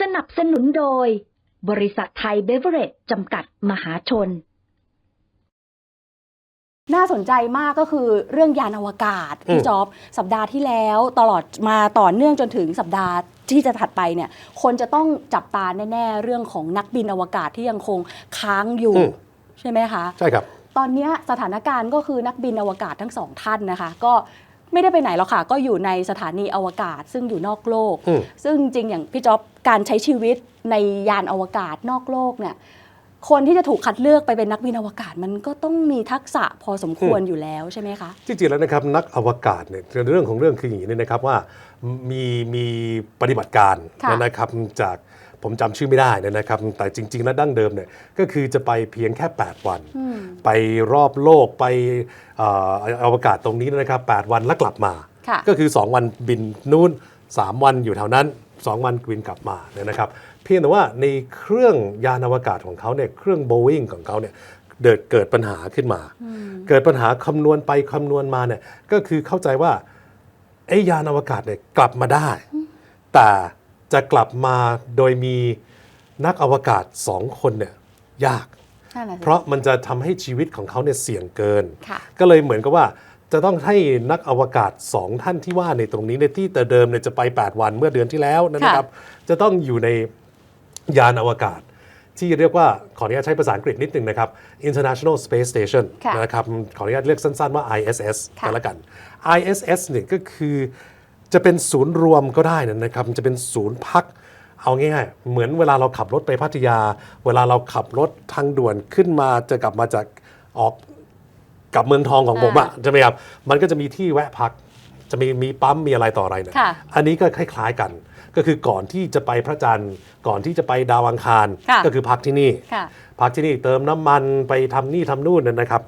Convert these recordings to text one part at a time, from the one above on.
สนับสนุนโดย บริษัทไทยเบเวอเรจจำกัดมหาชน น่าสนใจมากก็คือเรื่องยานอวกาศอืพี่มจ๊อบสัปดาห์ที่แล้วตลอดมาต่อเนื่องจนถึงสัปดาห์ที่จะถัดไปเนี่ย คนจะต้องจับตาแน่ๆ เรื่องของนักบินอวกาศที่ยังคงค้างอยู่อืมใช่ไหมคะ ใช่ครับตอนเนี้ยสถานการณ์ก็คือนักบินอวกาศทั้งสองท่านนะคะ ก็ ไม่ได้ไปไหนหรอกค่ะ ก็อยู่ในสถานีอวกาศ ซึ่งอยู่นอกโลก อืม ซึ่งจริงอย่างพี่จ๊อบการใช้ชีวิตในยานอวกาศนอกโลกเนี่ยคนที่จะถูกคัดเลือกไปเป็นนักบินอวกาศ มันก็ต้องมีทักษะพอสมควรอยู่แล้วใช่ไหมคะ จริงๆแล้วนะครับนักอวกาศเนี่ยเรื่องของเรื่องคืออย่างนี้นะครับว่ามีมีปฏิบัติการค่ะนะครับจาก ผมจำชื่อไม่ได้นะครับ แต่จริง ๆ แล้วดั้งเดิมเนี่ยก็คือจะไปเพียงแค่ 8 วันอืมไปรอบโลกไปเอ่ออวกาศตรงนี้นะครับ 8 วันแล้วกลับมาค่ะก็คือ 2 วันบินนู่น 3 วันอยู่แถวนั้น 2 วันบินกลับมาเนี่ยนะครับ เพียงแต่ว่าในเครื่องยานอวกาศของเขาเนี่ยเครื่อง Boeing ของเขาเนี่ยเกิดเกิดปัญหาขึ้นมา เกิดปัญหาคำนวณไปคำนวณมาเนี่ยก็คือเข้าใจว่าไอ้ยานอวกาศเนี่ยกลับมาได้ แต่ จะกลับมาโดยมีนักอวกาศสองคนเนี่ยยาก นั่นแหละสิเพราะมันจะทำให้ชีวิตของเขาเนี่ยเสี่ยงเกิน ค่ะ ก็เลยเหมือนกับว่าจะต้องให้นักอวกาศสองท่านที่ว่าในตรงนี้ในที่แต่เดิมเนี่ยจะไป 8 วันเมื่อเดือนที่แล้วนะครับ จะต้องอยู่ในยานอวกาศ ที่เรียกว่าขออนุญาตใช้ภาษาอังกฤษนิดนึงนะครับ International Space Station ค่ะนะครับขออนุญาตเรียกสั้นๆว่า ISS ค่ะ กันละกัน ISS เนี่ยก็คือ จะเป็นศูนย์รวมก็ได้นะครับ จะเป็นศูนย์พักเอาง่ายๆเหมือนเวลาเราขับรถไปพัทยา เวลาเราขับรถทางด่วนขึ้นมาจะกลับมาจากออกกลับเมืองทองของผมอะใช่ไหมครับมันก็จะมีที่แวะพัก จะมีมีปั๊มมีอะไรต่ออะไรเนี่ยค่ะอันนี้ก็คล้าย ๆกัน ก็คือก่อนที่จะไปพระจันทร์ก่อนที่จะไปดาวอังคารค่ะก็คือพักที่นี่ค่ะพักที่นี่เติมน้ำมันไปทำนี่ทำนู่นนะครับ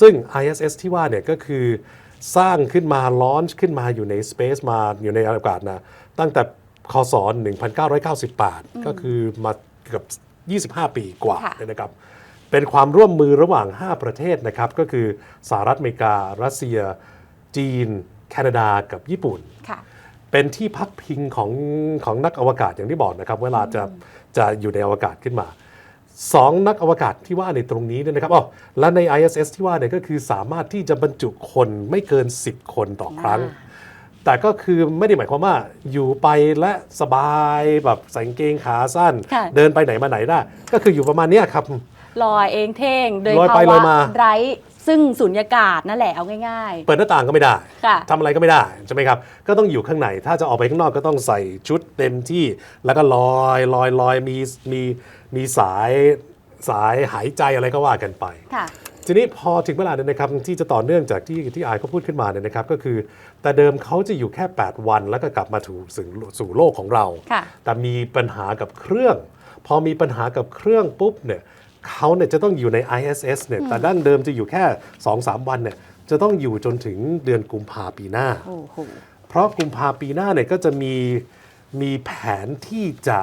ซึ่ง ISS ที่ว่าเนี่ยก็คือ สร้างขึ้นมาลอนช์ขึ้นมาอยู่ใน Space มาอยู่ในอวกาศนะตั้งแต่คศ1998 ก็คือมาเกือบ 25 ปีกว่าค่ะเลยนะครับ เป็นความร่วมมือระหว่าง 5 ประเทศนะครับ ก็คือสหรัฐอเมริกา รัสเซีย จีน แคนาดากับญี่ปุ่นค่ะเป็นที่พักพิงของของนักอวกาศอย่างที่บอกนะครับ เวลาจะจะอยู่ในอวกาศขึ้นมา สองนักอวกาศที่ว่าในตรงนี้เนี่ยนะครับอ๋อและใน ISS ที่ว่าเนี่ยก็คือสามารถที่จะบรรจุคนไม่เกิน 10 คนต่อครั้งอ่าแต่ก็คือไม่ได้หมายความว่าอยู่ไปและสบายแบบใส่กางเกงขาสั้น ค่ะ เดินไปไหนมาไหนได้ ก็คืออยู่ประมาณเนี้ยครับ ลอยเองเท่ง โดยลอยภาไปลอวะยมาไร้ ซึ่งสุญญากาศนั่นแหละเอาง่าย เปิดหน้าต่างก็ไม่ได้ค่ะทำอะไรก็ไม่ได้ใช่ไหมครับ ก็ต้องอยู่ข้างใน ถ้าจะออกไปข้างนอกก็ต้องใส่ชุดเต็มที่ แล้วก็ลอยลอยลอยมีมีมีสายสายหายใจอะไรก็ว่ากันไป ๆ ค่ะ ทีนี้พอถึงเวลาเนี่ยนะครับที่จะต่อเนื่องจากที่ที่อายเขาพูดขึ้นมาเนี่ยนะครับก็คือ แต่เดิมเขาจะอยู่แค่ 8 วันแล้วก็กลับมาถูสู่สู่โลกของเรา ค่ะ แต่มีปัญหากับเครื่อง พอมีปัญหากับเครื่องปุ๊บเนี่ย เขาเนี่ยจะต้องอยู่ใน ISS เนี่ยแต่ดั้งเดิมจะอยู่แค่ 2-3 วันเนี่ยจะต้องอยู่จนถึงเดือนกุมภาปีหน้า โอ้โห เพราะกุมภาปีหน้าเนี่ยก็จะมีมีแผนที่จะ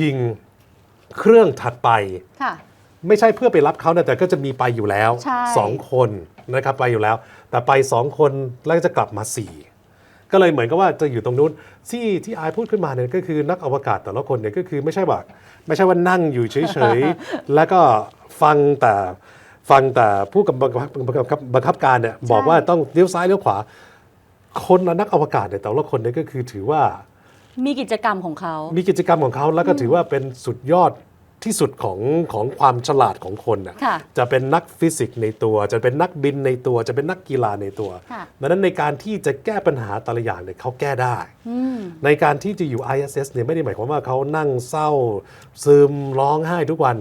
ยิงเครื่องถัดไป ค่ะ ไม่ใช่เพื่อไปรับเขานะแต่ก็จะมีไปอยู่แล้วใช่ สองคนนะครับไปอยู่แล้ว แต่ไปสองคนแล้วก็จะกลับมาสี่ ก็เลยเหมือนกับว่าจะอยู่ตรงนู้นที่ที่อายพูดขึ้นมาเนี่ยก็คือนักอวกาศแต่ละคนเนี่ยก็คือไม่ใช่ว่าไม่ใช่ว่านั่งอยู่เฉยๆ แล้วก็ฟังแต่ฟังแต่ผู้กำกับบังคับบังคับการเนี่ยบอกว่าต้องเลี้ยวซ้ายเลี้ยวขวา คนนักอวกาศเนี่ยแต่ละคนเนี่ยก็คือถือว่ามีกิจกรรมของเขา มีกิจกรรมของเขาแล้วก็ถือว่าเป็นสุดยอด ที่สุดของของความฉลาดของคนน่ะค่ะจะเป็นนักฟิสิกส์ในตัว จะเป็นนักบินในตัว จะเป็นนักกีฬาในตัวค่ะดังนั้นในการที่จะแก้ปัญหาแต่ละอย่างเนี่ยเขาแก้ได้ อืม ในการที่จะอยู่ ISS เนี่ยไม่ได้หมายความว่าเขานั่งเศร้า ซึมร้องไห้ทุกวัน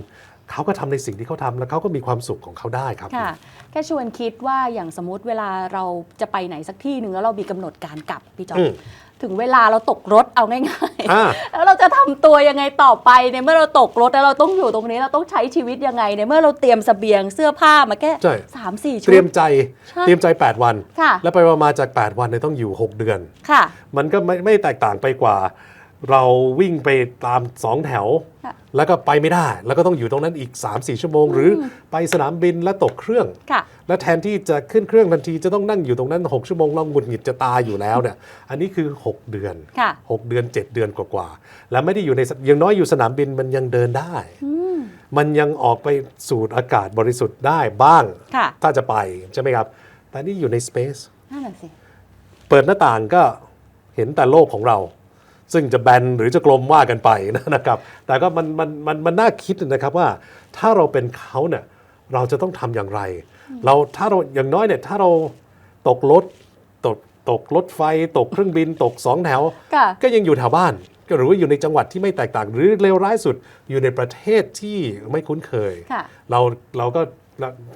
เขาก็ทำในสิ่งที่เขาทำแล้วเขาก็มีความสุขของเขาได้ครับค่ะแค่ชวนคิดว่าอย่างสมมติเวลาเราจะไปไหนสักที่หนึ่งแล้วเรามีกำหนดการกลับพี่จออืยมถึงเวลาเราตกรถเอาง่ายอ่าๆแล้วเราจะทำตัวยังไงต่อไปในเมื่อเราตกรถแล้วเราต้องอยู่ตรงนี้เราต้องใช้ชีวิตยังไงในเมื่อเราเตรียมเสบียงเสื้อผ้ามาแค่ใช่สามสี่ชุเตรียดมใจใช่เตรียมใจ 8 วันค่ะแล้วไปมาจาก 8 วันเนี่ยต้องอยู่ 6 เดือนค่ะ มันก็ไม่ไม่แตกต่างไปกว่า เราวิ่งไปตามสองแถวค่ะแล้วก็ไปไม่ได้ แล้วก็ต้องอยู่ตรงนั้นอีก 3-4 ชั่วโมง หรือไปสนามบินแล้วตกเครื่องค่ะแล้วแทนที่จะขึ้นเครื่องทันทีจะต้องนั่งอยู่ตรงนั้น 6 ชั่วโมงเราหงุดหงิดจะตายอยู่แล้วเนี่ยอันนี้คือ 6 เดือนค่ะ6เดือน 7 เดือนกว่าๆแล้วไม่ได้อยู่ในอย่างน้อยอยู่สนามบินมันยังเดินได้ มันยังออกไปสูดอากาศบริสุทธิ์ได้บ้างค่ะถ้าจะไปใช่ไหมครับ แต่นี่อยู่ในสเปซนั่นแหละสิเปิดหน้าต่างก็เห็นแต่โลกของเรา ซึ่งจะแบนหรือจะกลมว่ากันไปนะครับ แต่ก็มันมันมันมันน่าคิดนะครับว่าถ้าเราเป็นเขาเนี่ยเราจะต้องทำอย่างไร เราถ้าเราอย่างน้อยเนี่ยถ้าเราตกรถตกตกรถไฟ ตกเครื่องบิน ตกสองแถวค่ะก็ยังอยู่แถวบ้านก็หรือว่าอยู่ในจังหวัดที่ไม่แตกต่าง หรือเลวร้ายสุดอยู่ในประเทศที่ไม่คุ้นเคยค่ะเราเราก็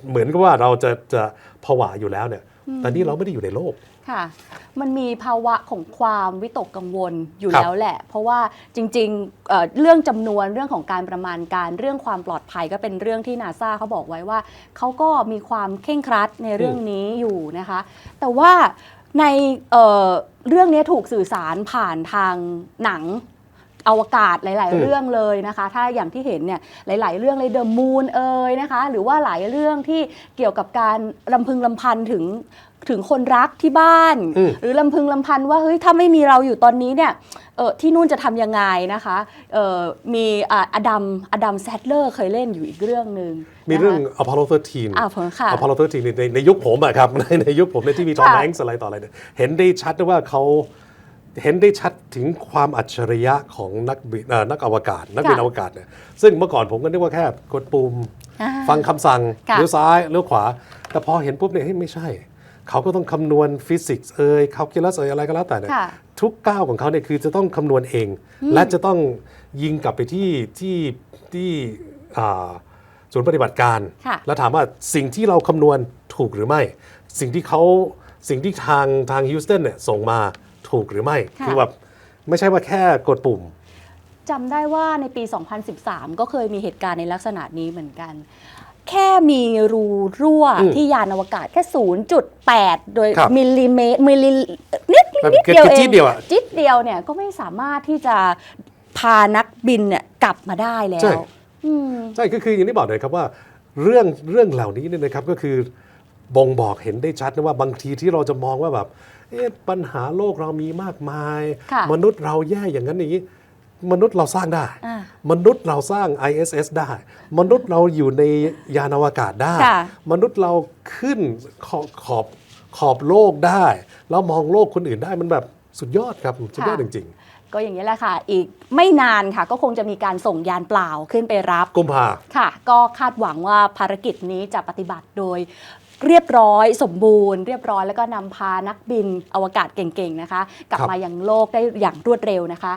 เหมือนกับว่าเราจะจะผวาอยู่แล้วเนี่ย แต่นี่เราไม่ได้อยู่ในโลกค่ะ มันมีภาวะของความวิตกกังวลอยู่ครับแล้วแหละ เพราะว่าจริงๆเอ่อเรื่องจำนวนเรื่องของการประมาณการเรื่องความปลอดภัยก็เป็นเรื่องที่นาซาเขาบอกไว้ว่า เขาก็มีความเคร่งครัดในเรื่องนี้อยู่นะคะ แต่ว่าในเอ่อเรื่องนี้ถูกสื่อสารผ่านทางหนัง อวกาศหลายอืๆมเรื่องเลยนะคะ ถ้าอย่างที่เห็นเนี่ยหลาย ๆ เรื่องเลยเดอะมูนเอ่ยนะคะ หรือว่าหลายเรื่องที่เกี่ยวกับการลำพึงลำพันถึงถึงคนรักที่บ้านอืมหรือลำพึงลำพันว่าเฮ้ยถ้าไม่มีเราอยู่ตอนนี้เนี่ยเออที่นู่นจะทำยังไงนะคะเออมีอ่าอดัมอดัมแซดเลอร์เคยเล่นอยู่อีกเรื่องหนึ่งมีนะคะเรื่อง Apollo 13อ่าผมค่ะ Apollo 13ในในในยุคผมอะครับในในยุคผมในยที่มีทอมค่ะแฮงส์อะไรต่ออะไรเนี่ยเห็นได้ชัดว่าเขา เห็นได้ชัดถึงความอัจฉริยะของนักบินเอ่อนักอวกาศ นักบินอวกาศเนี่ยซึ่งเมื่อก่อนผมก็นึกว่าแค่กดปุ่มอ่า ฟังคำสั่งค่ะ เลี้ยวซ้ายเลี้ยวขวา แต่พอเห็นปุ๊บเนี่ยเฮ้ยไม่ใช่ เขาก็ต้องคำนวณฟิสิกส์เอ่ยคาลคูลัสเอ่ยอะไรก็แล้วแต่เนี่ย ค่ะ ทุกก้าวของเขาเนี่ยคือจะต้องคำนวณเอง และจะต้องยิงกลับไปที่ที่ที่อ่าศูนย์ปฏิบัติการ ค่ะแล้วถามว่าสิ่งที่เราคำนวณถูกหรือไม่ สิ่งที่เขาสิ่งที่ทางทางฮิวสตันเนี่ยส่งมา ถูกหรือไม่ ค่ะ คือแบบไม่ใช่ว่าแค่กดปุ่ม จำได้ว่าในปี 2013 ก็เคยมีเหตุการณ์ในลักษณะนี้เหมือนกัน แค่มีรูรั่วอืมที่ยานอวกาศแค่ 0.8 โดยครับมิลลิเมตรมิลลินิดแบบนิดเดียวแค่เอจิ๊งดเดียวอะจิ๊ดเดียวเนี่ยก็ไม่สามารถที่จะพานักบินเนี่ยกลับมาได้แล้ใช่ วอืม ใช่ก็คืออย่างที่บอกเลยครับว่า เรื่องเรื่องเหล่านี้เนี่ยนะครับก็คือ บ่งบอกเห็นได้ชัดนะว่าบางทีที่เราจะมองว่าแบบเอ๊ะปัญหาโลกเรามีมากมายค่ะมนุษย์เราแย่อย่างนั้นอย่างนี้มนุษย์เราสร้างได้อ่ามนุษย์เราสร้าง ISS ได้ มนุษย์เราอยู่ในยานอวกาศได้ค่ะมนุษย์เราขึ้นขอบขอบขอบโลกได้ แล้วมองโลกคนอื่นได้มันแบบสุดยอดครับสุดยอดจริงก็อย่างนี้แหละค่ะ อีกไม่นานค่ะ ก็คงจะมีการส่งยานเปล่าขึ้นไปรับๆกุมภาค่ะ ก็คาดหวังว่าภารกิจนี้จะปฏิบัติโดย เรียบร้อย สมบูรณ์เรียบร้อยแล้วก็นำพานักบินอวกาศเก่งๆนะคะ กลับครับ มายังโลกได้อย่างรวดเร็วนะคะ